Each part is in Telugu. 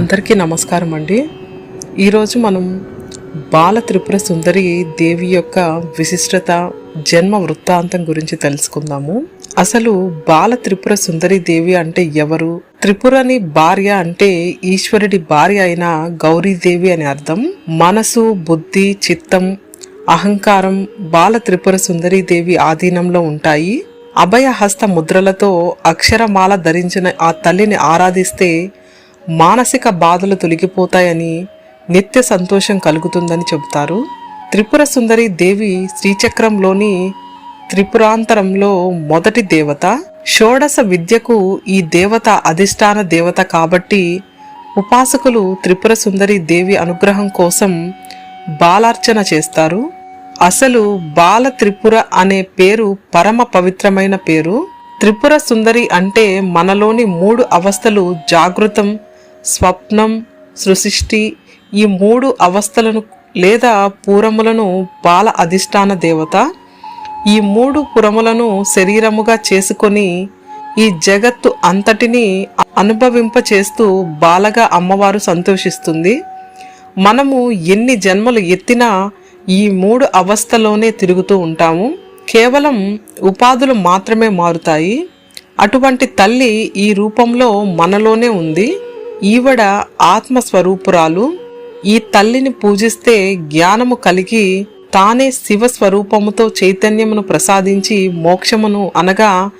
అందరికీ నమస్కారం అండి. ఈరోజు మనం బాల త్రిపుర సుందరి దేవి యొక్క విశిష్టత జన్మ వృత్తాంతం గురించి తెలుసుకుందాము. అసలు బాల త్రిపుర సుందరి దేవి అంటే ఎవరు? త్రిపురని భార్య అంటే ఈశ్వరుడి భార్య అయిన గౌరీదేవి అని అర్థం. మనసు బుద్ధి చిత్తం అహంకారం బాల త్రిపుర సుందరి దేవి ఆధీనంలో ఉంటాయి. అభయహస్త ముద్రలతో అక్షరమాల ధరించిన ఆ తల్లిని ఆరాధిస్తే మానసిక బాధలు తొలగిపోతాయని నిత్య సంతోషం కలుగుతుందని చెబుతారు. త్రిపుర సుందరి దేవి శ్రీచక్రంలోని త్రిపురాంతరంలో మొదటి దేవత. షోడశ విద్యకు ఈ దేవత అధిష్టాన దేవత కాబట్టి ఉపాసకులు త్రిపుర సుందరి దేవి అనుగ్రహం కోసం బాలార్చన చేస్తారు. అసలు బాల త్రిపుర అనే పేరు పరమ పవిత్రమైన పేరు. త్రిపుర సుందరి అంటే మనలోని మూడు అవస్థలు జాగృతం స్వప్నం సృష్టి ఈ మూడు అవస్థలను లేదా పూరములను బాల అధిష్టాన దేవత ఈ మూడు పురములను శరీరముగా చేసుకొని ఈ జగత్తు అంతటిని అనుభవింపచేస్తూ బాలగా అమ్మవారు సంతోషిస్తుంది. మనము ఎన్ని జన్మలు ఎత్తినా ఈ మూడు అవస్థలోనే తిరుగుతూ ఉంటాము. కేవలం ఉపాధులు మాత్రమే మారుతాయి. అటువంటి తల్లి ఈ రూపంలో మనలోనే ఉంది. ఈవిడ ఆత్మస్వరూపురాలు. ఈ తల్లిని పూజిస్తే జ్ఞానము కలిగి తానే శివ స్వరూపముతో చైతన్యమును ప్రసాదించి మోక్షమును అనగా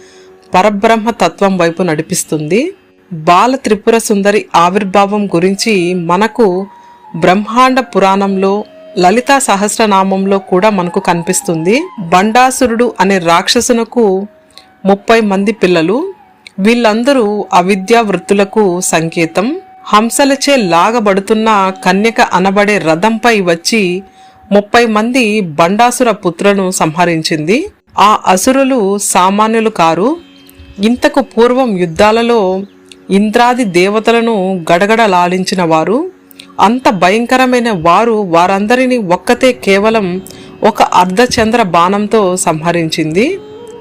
పరబ్రహ్మ తత్వం వైపు నడిపిస్తుంది. బాల త్రిపుర సుందరి ఆవిర్భావం గురించి మనకు బ్రహ్మాండ పురాణంలో లలితా సహస్రనామంలో కూడా మనకు కనిపిస్తుంది. బండాసురుడు అనే రాక్షసునకు ముప్పై మంది పిల్లలు. వీళ్ళందరూ అవిద్యా వృత్తులకు సంకేతం. హంసలచే లాగబడుతున్న కన్యక అనబడే రథంపై వచ్చి ముప్పై మంది బండాసుర పుత్రులను సంహరించింది. ఆ అసురులు సామాన్యులు కారు. ఇంతకు పూర్వం యుద్ధాలలో ఇంద్రాది దేవతలను గడగడలాడించిన వారు. అంత భయంకరమైన వారు వారందరినీ ఒక్కతే కేవలం ఒక అర్ధచంద్ర బాణంతో సంహరించింది.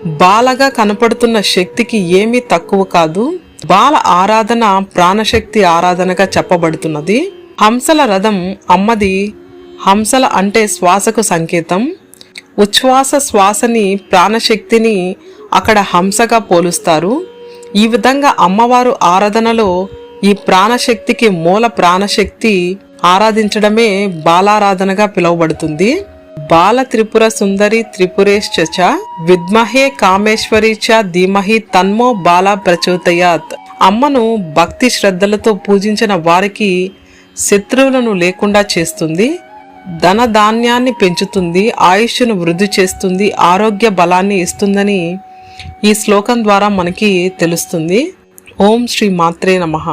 బాలగా కనపడుతున్న శక్తికి ఏమీ తక్కువ కాదు. బాల ఆరాధన ప్రాణశక్తి ఆరాధనగా చెప్పబడుతున్నది. హంసల రథం అమ్మది హంసల అంటే శ్వాసకు సంకేతం. ఉచ్ఛ్వాస శ్వాసని ప్రాణశక్తిని అక్కడ హంసగా పోలుస్తారు. ఈ విధంగా అమ్మవారు ఆరాధనలో ఈ ప్రాణశక్తికి మూల ప్రాణశక్తి ఆరాధించడమే బాలారాధనగా పిలువబడుతుంది. బాల త్రిపుర సుందరి త్రిపురేశ్చ చ విద్మహే కామేశ్వరి చ ధీమహి తన్మో బాల ప్రచోదయాత్. అమ్మను భక్తి శ్రద్ధలతో పూజించిన వారికి శత్రువులను లేకుండా చేస్తుంది ధన ధాన్యాన్ని పెంచుతుంది ఆయుష్ను వృద్ధి చేస్తుంది ఆరోగ్య బలాన్ని ఇస్తుందని ఈ శ్లోకం ద్వారా మనకి తెలుస్తుంది. ఓం శ్రీ మాత్రే నమః.